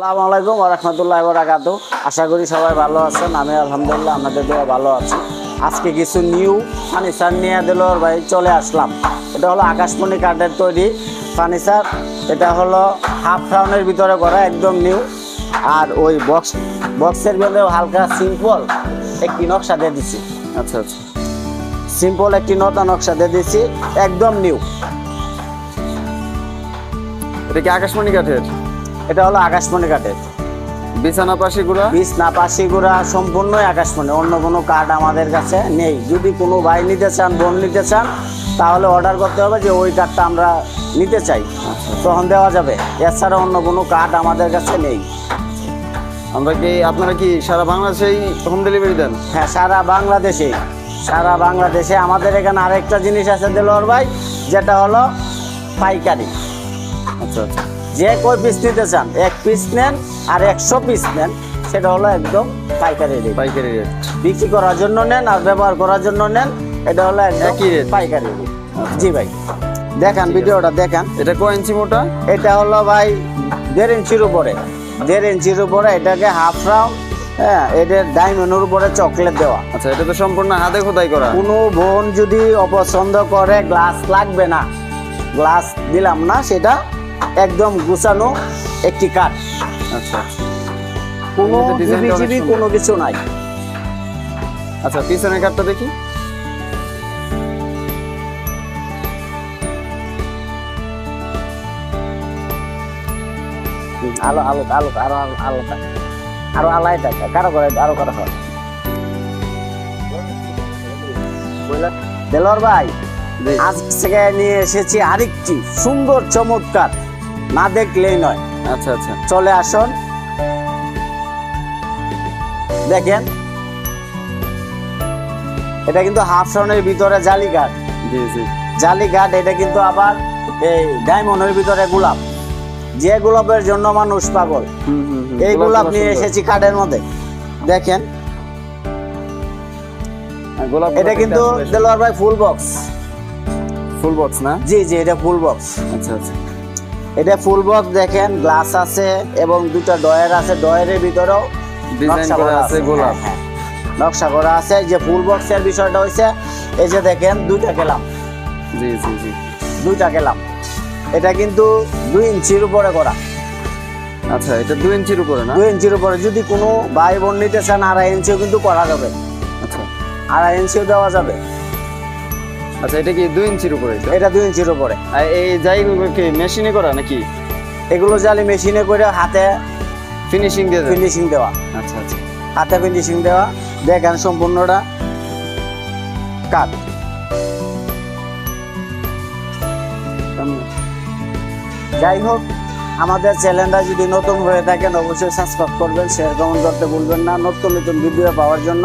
আসসালামু আলাইকুম রহমতুল্লাহ বরাকাত আশা করি সবাই ভালো আছেন। আমি আলহামদুলিল্লাহ আমাদের দিয়ে ভালো আছি। আজকে কিছু নিউ ফার্নিচার নিয়ে দিল ভাই চলে আসলাম। এটা হলো আকাশমণি কাঠের তৈরি ফার্নিচার এটা হলো হাফ রাউন্ডের ভিতরে করা, একদম নিউ আর ওই বক্স বক্সের ভিতরে হালকা সিম্পল একটি নকশা দিয়ে দিছি। আচ্ছা আচ্ছা। সিম্পল একটি নতা নকশা দিয়ে দিছি, একদম নিউ এটা কি আকাশমণি কাঠের? এটা হলো আকাশমণি কাঠের। বিছানা পাশে গুড়া? বীজ না পাশিগুড়া সম্পূর্ণই আকাশমণি অন্য কোনো কার্ড আমাদের কাছে নেই। যদি কোনো ভাই নিতে চান বোন নিতে চান তাহলে অর্ডার করতে হবে যে ওই কার্ডটা আমরা নিতে চাই। তখন দেওয়া যাবে। এছাড়া অন্য কোনো কার্ড আমাদের কাছে নেই। আমরা কি আপনারা কি সারা বাংলাদেশেই হোম ডেলিভারি দেন? হ্যাঁ সারা বাংলাদেশে। সারা বাংলাদেশে। আমাদের এখানে আরেকটা জিনিস আছে দেলোয়ার ভাই যেটা হলো পাইকারি। আচ্ছা আচ্ছা। যে কই পিস নিতে চান এক পিস নেন আর একশো পিস নেন সেটা হলো একদম পাইকারি রেট পাইকারি রেট বিক্রি করার জন্য নেন আর ব্যবহার করার জন্য নেন এটা হলো একই রেট পাইকারি rate। জি ভাই। দেখান ভিডিওটা দেখান। এটা কয় ইঞ্চি মোটা? এটা হলো ভাই দেড় ইঞ্চির উপরে। দেড় ইঞ্চির উপরে এটাকে হাফ রাউন্ড হ্যাঁ এটার ডায়মন্ডের উপরে চকলেট দেওয়া। আচ্ছা এটা তো সম্পূর্ণ হাতে খোদাই করা। কোনো বোন যদি অপছন্দ করে গ্লাস লাগবে না। গ্লাস দিলাম না সেটা একদম গুছানো একটি কাঠ। আচ্ছা। কোনো জিবি কিছু নাই। আচ্ছা পিছনের কাঠটা দেখি। আলো আলো আলো আরও আলো আরও আলাই টাকা কারও করে আরও করা হয়। দেলোর ভাই আজ থেকে নিয়ে এসেছি আরেকটি সুন্দর চমৎকার না দেখলেই নয়। আচ্ছা আচ্ছা। চলে আসুন। দেখেন। এটা কিন্তু হাফ রাউন্ডের ভিতরে জালি কাঠ জি জি। জালি কাঠ এটা কিন্তু আবার এই ডায়মন্ডের ভিতরে গোলাপ। যে গোলাপের জন্য মানুষ পাগল। এই গোলাপ নিয়ে এসেছি কাঠের মধ্যে। দেখেন। হ্যাঁ, গোলাপ এটা কিন্তু দেলোয়ার ভাই ফুল বক্স। ফুল বক্স না? জি জি এটা ফুল বক্স। আচ্ছা আচ্ছা। এটা ফুল বক্স দেখেন গ্লাস আছে এবং দুটো ডয়ের আছে। ডয়ের ভিতরেও ডিজাইন নকশা করা আছে গোলাপ। হ্যাঁ, হ্যাঁ। নকশা করা আছে। যে ফুল বক্সের বিষয়টা হয়েছে এই যে দেখেন দুইটা গেলাম। জি জি জি। দুইটা গেলাম। এটা কিন্তু দুই ইঞ্চির উপরে করা। আচ্ছা এটা দুই ইঞ্চির উপরে না? দুই ইঞ্চির উপরে। যদি কোনো ভাই বোন নিতে চান আড়াই ইঞ্চিও কিন্তু করা যাবে। আচ্ছা। আড়াই ইঞ্চিও দেওয়া যাবে। আচ্ছা এটা কি দুই ইঞ্চির উপরে? এটা? দুই ইঞ্চির উপরে। আর এই যাইগুলো কি মেশিনে করা নাকি? এগুলো জালি মেশিনে করে হাতে ফিনিশিং দিয়ে ফিনিশিং দেওয়া। আচ্ছা আচ্ছা। হাতে ফিনিশিং দেওয়া। দেখেন সম্পূর্ণটা কাট। যাই হোক আমাদের চ্যানেলটা যদি নতুন হয়ে থাকেন অবশ্যই সাবস্ক্রাইব করবেন শেয়ার কমেন্ট করতে ভুলবেন না। নতুন নতুন ভিডিও পাওয়ার জন্য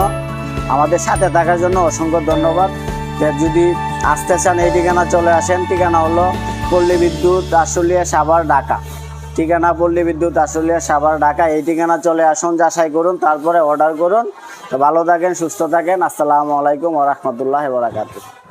আমাদের সাথে থাকার জন্য অসংখ্য ধন্যবাদ। যদি আসতে চান এই ঠিকানা চলে আসেন। ঠিকানা হলো পল্লী বিদ্যুৎ আশুলিয়া সাভার, ঢাকা। ঠিকানা পল্লী বিদ্যুৎ আশুলিয়া সাভার, ঢাকা। এই ঠিকানা চলে আসুন, যাচাই করুন, তারপরে অর্ডার করুন। তো ভালো থাকেন, সুস্থ থাকেন। আসসালামু আলাইকুম ওরহমতুল্লাহ বরাকাতুহ।